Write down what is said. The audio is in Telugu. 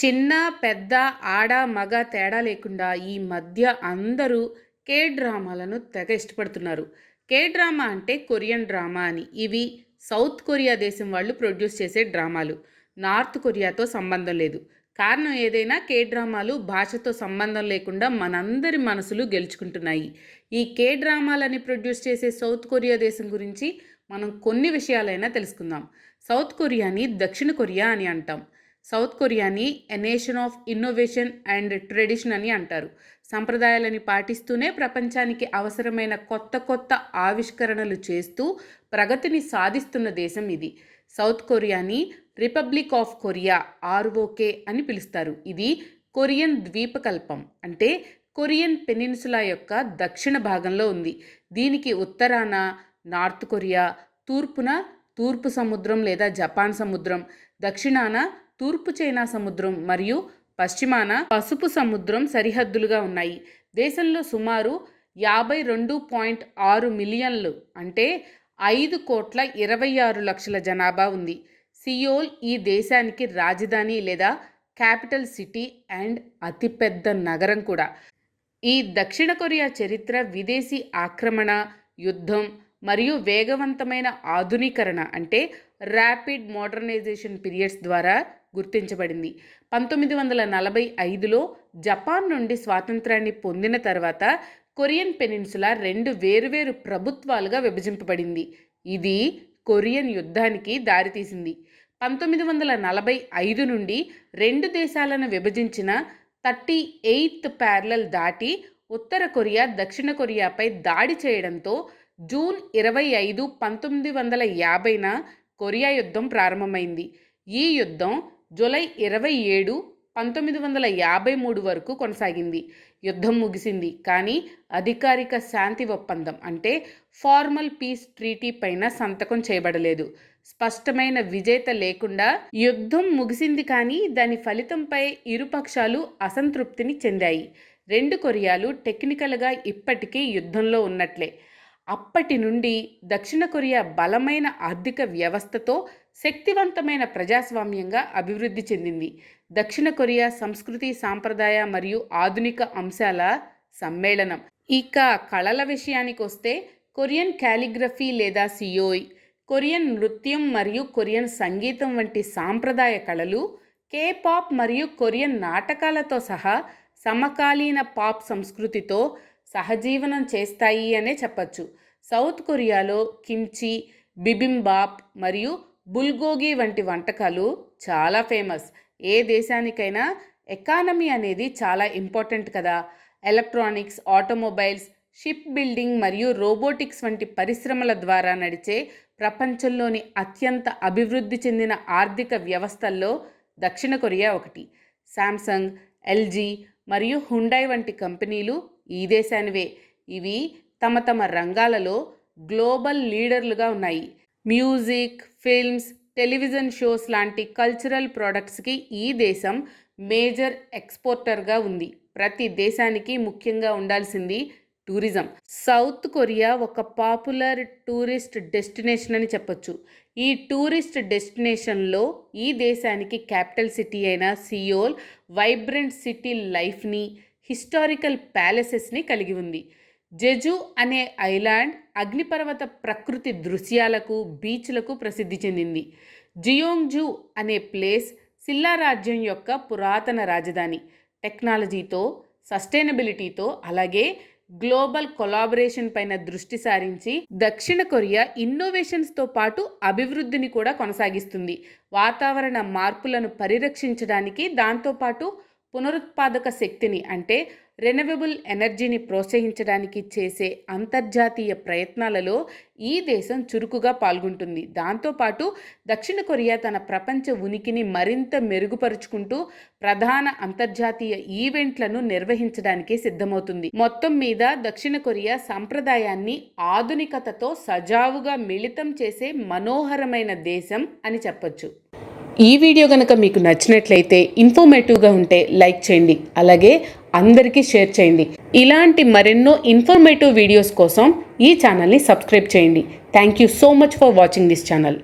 చిన్న పెద్ద ఆడ మగ తేడా లేకుండా ఈ మధ్య అందరూ కే డ్రామాలను తెగ ఇష్టపడుతున్నారు. కే డ్రామా అంటే కొరియన్ డ్రామా అని. ఇవి సౌత్ కొరియా దేశం వాళ్ళు ప్రొడ్యూస్ చేసే డ్రామాలు. నార్త్ కొరియాతో సంబంధం లేదు. కారణం ఏదైనా కే డ్రామాలు భాషతో సంబంధం లేకుండా మనందరి మనసులు గెలుచుకుంటున్నాయి. ఈ కే డ్రామాలని ప్రొడ్యూస్ చేసే సౌత్ కొరియా దేశం గురించి మనం కొన్ని విషయాలైనా తెలుసుకుందాం. సౌత్ కొరియాని దక్షిణ కొరియా అని అంటాం. South కొరియాని a nation of innovation and tradition అని అంటారు. సంప్రదాయాలని పాటిస్తూనే ప్రపంచానికి అవసరమైన కొత్త కొత్త ఆవిష్కరణలు చేస్తూ ప్రగతిని సాధిస్తున్న దేశం ఇది. సౌత్ కొరియాని రిపబ్లిక్ ఆఫ్ కొరియా ఆర్ఓకే అని పిలుస్తారు. ఇది కొరియన్ ద్వీపకల్పం. అంటే కొరియన్ పెనిన్సులా యొక్క దక్షిణ భాగంలో ఉంది. దీనికి ఉత్తరాన నార్త్ కొరియా తూర్పున తూర్పు సముద్రం లేదా జపాన్ సముద్రం దక్షిణాన తూర్పు చైనా సముద్రం మరియు పశ్చిమాన పసుపు సముద్రం సరిహద్దులుగా ఉన్నాయి. దేశంలో సుమారు యాభై రెండు పాయింట్ ఆరు మిలియన్లు అంటే ఐదు కోట్ల ఇరవై ఆరు లక్షల జనాభా ఉంది. సియోల్ ఈ దేశానికి రాజధాని లేదా క్యాపిటల్ సిటీ అండ్ అతిపెద్ద నగరం కూడా. ఈ దక్షిణ కొరియా చరిత్ర విదేశీ ఆక్రమణ యుద్ధం మరియు వేగవంతమైన ఆధునీకరణ అంటే ర్యాపిడ్ మోడర్నైజేషన్ పీరియడ్స్ ద్వారా గుర్తించబడింది. పంతొమ్మిది వందల నలభై ఐదులో జపాన్ నుండి స్వాతంత్రాన్ని పొందిన తర్వాత కొరియన్ పెనిన్సులా రెండు వేరువేరు ప్రభుత్వాలుగా విభజింపబడింది. ఇది కొరియన్ యుద్ధానికి దారితీసింది. పంతొమ్మిది వందల నలభై ఐదు నుండి రెండు దేశాలను విభజించిన థర్టీ ఎయిత్ ప్యారలల్ దాటి ఉత్తర కొరియా దక్షిణ కొరియాపై దాడి చేయడంతో జూన్ ఇరవై ఐదు పంతొమ్మిది వందల యాభైన కొరియా యుద్ధం ప్రారంభమైంది. ఈ యుద్ధం జూలై ఇరవై ఏడు పంతొమ్మిది వందల యాభై మూడు వరకు కొనసాగింది. యుద్ధం ముగిసింది. కానీ అధికారిక శాంతి ఒప్పందం అంటే ఫార్మల్ పీస్ ట్రీటీ పైన సంతకం చేయబడలేదు. స్పష్టమైన విజేత లేకుండా యుద్ధం ముగిసింది కానీ దాని ఫలితంపై ఇరుపక్షాలు అసంతృప్తిని చెందాయి. రెండు కొరియాలు టెక్నికల్గా ఇప్పటికీ యుద్ధంలో ఉన్నట్లే. అప్పటి నుండి దక్షిణ కొరియా బలమైన ఆర్థిక వ్యవస్థతో శక్తివంతమైన ప్రజాస్వామ్యంగా అభివృద్ధి చెందింది. దక్షిణ కొరియా సంస్కృతి సాంప్రదాయ మరియు ఆధునిక అంశాల సమ్మేళనం. ఇక కళల విషయానికి వస్తే కొరియన్ క్యాలిగ్రఫీ లేదా సియోయ్ కొరియన్ నృత్యం మరియు కొరియన్ సంగీతం వంటి సాంప్రదాయ కళలు కే పాప్ మరియు కొరియన్ నాటకాలతో సహా సమకాలీన పాప్ సంస్కృతితో సహజీవనం చేస్తాయి అనే చెప్పచ్చు. సౌత్ కొరియాలో కిమ్చి బిబింబాప్ మరియు బుల్గోగి వంటి వంటకాలు చాలా ఫేమస్. ఏ దేశానికైనా ఎకానమీ అనేది చాలా ఇంపార్టెంట్ కదా. ఎలక్ట్రానిక్స్ ఆటోమొబైల్స్ షిప్ బిల్డింగ్ మరియు రోబోటిక్స్ వంటి పరిశ్రమల ద్వారా నడిచే ప్రపంచంలోని అత్యంత అభివృద్ధి చెందిన ఆర్థిక వ్యవస్థల్లో దక్షిణ కొరియా ఒకటి. శాంసంగ్ ఎల్జీ మరియు హుండై వంటి కంపెనీలు ఈ దేశానివే. ఇవి తమ తమ రంగాలలో గ్లోబల్ లీడర్లుగా ఉన్నాయి. మ్యూజిక్ ఫిల్మ్స్ టెలివిజన్ షోస్ లాంటి కల్చరల్ ప్రోడక్ట్స్కి ఈ దేశం మేజర్ ఎక్స్పోర్టర్గా ఉంది. ప్రతి దేశానికి ముఖ్యంగా ఉండాల్సింది టూరిజం. సౌత్ కొరియా ఒక పాపులర్ టూరిస్ట్ డెస్టినేషన్ అని చెప్పొచ్చు. ఈ టూరిస్ట్ డెస్టినేషన్లో ఈ దేశానికి క్యాపిటల్ సిటీ అయిన సియోల్ వైబ్రెంట్ సిటీ లైఫ్ని హిస్టారికల్ ప్యాలెసెస్ని కలిగి ఉంది. జెజు అనే ఐలాండ్ అగ్నిపర్వత ప్రకృతి దృశ్యాలకు బీచ్లకు ప్రసిద్ధి చెందింది. జియోంగ్జు అనే ప్లేస్ సిల్లా రాజ్యం యొక్క పురాతన రాజధాని. టెక్నాలజీతో సస్టైనబిలిటీతో అలాగే గ్లోబల్ కొలాబరేషన్ పైన దృష్టి సారించి దక్షిణ కొరియా ఇన్నోవేషన్స్తో పాటు అభివృద్ధిని కూడా కొనసాగిస్తుంది. వాతావరణ మార్పులను పరిరక్షించడానికి దాంతోపాటు పునరుత్పాదక శక్తిని అంటే రెనవబుల్ ఎనర్జీని ప్రోత్సహించడానికి చేసే అంతర్జాతీయ ప్రయత్నాలలో ఈ దేశం చురుకుగా పాల్గొంటుంది. దాంతోపాటు దక్షిణ కొరియా తన ప్రపంచ ఉనికిని మరింత మెరుగుపరుచుకుంటూ ప్రధాన అంతర్జాతీయ ఈవెంట్లను నిర్వహించడానికి సిద్ధమవుతుంది. మొత్తం మీద దక్షిణ కొరియా సంప్రదాయాన్ని ఆధునికతతో సజావుగా మిళితం చేసే మనోహరమైన దేశం అని చెప్పొచ్చు. ఈ వీడియో కనుక మీకు నచ్చినట్లయితే ఇన్ఫర్మేటివ్గా ఉంటే లైక్ చేయండి. అలాగే అందరికీ షేర్ చేయండి. ఇలాంటి మరెన్నో ఇన్ఫర్మేటివ్ వీడియోస్ కోసం ఈ ఛానల్ని సబ్స్క్రైబ్ చేయండి. Thank you so much for watching this channel